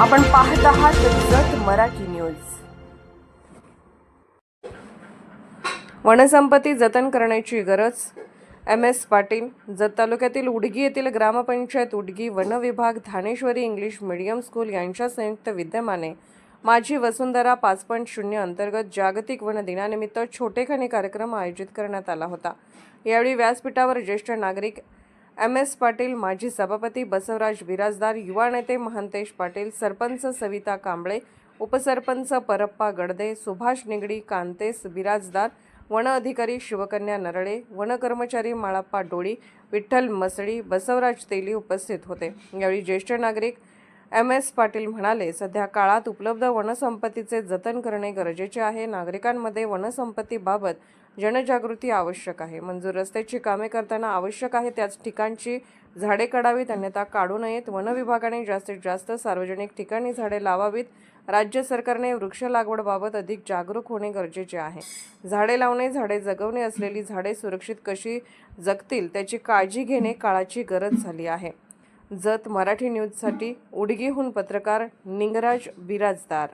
आपण पाहत आहात जत मराठी न्यूज. वनसंपत्ती जतन करण्याची गरज एम एस पाटील जत तालुक्यातील उडगी येथील ग्रामपंचायत उडगी वन विभाग धानेश्वरी इंग्लिश मीडियम स्कूल यांच्या संयुक्त विद्यमाने माझी वसुंधरा पाच पॉईंट शून्य अंतर्गत जागतिक वन दिनानिमित्त छोटेखानी कार्यक्रम आयोजित करण्यात आला होता. यावेळी व्यासपीठावर ज्येष्ठ नागरिक एम एस पाटील माजी सभापती बसवराज बिराजदार युवा नेते महंतेश पाटील सरपंच सविता कांबळे उपसरपंच परप्पा गडदे सुभाष निगडी कांतेस बिराजदार वन अधिकारी शिवकन्या नरळे वन कर्मचारी माळप्पा डोळी विठ्ठल मसळी बसवराज तेली उपस्थित होते. यावेळी ज्येष्ठ नागरिक एम एस पाटील म्हणाले सध्या काळात उपलब्ध वनसंपत्तीचे जतन करणे गरजेचे आहे. नागरिकांमध्ये वनसंपत्तीबाबत जनजागृती आवश्यक आहे. मंजूर रस्त्याची कामे करताना आवश्यक आहे त्याच ठिकाणची झाडे काढावीत अन्यथा काढू नयेत. वन विभागाने जास्तीत जास्त सार्वजनिक ठिकाणी झाडे लावावीत. राज्य सरकारने वृक्ष लागवडबाबत अधिक जागरूक होणे गरजेचे आहे. झाडे लावणे झाडे जगवणे असलेली झाडे सुरक्षित कशी जगतील त्याची काळजी घेणे काळाची गरज झाली आहे. जत मराठी न्यूजसाठी उडगीहून पत्रकार निंगराज बिराजदार.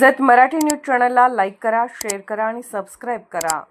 जत मराठी न्यूज चॅनलला लाईक करा शेअर करा आणि सबस्क्राईब करा.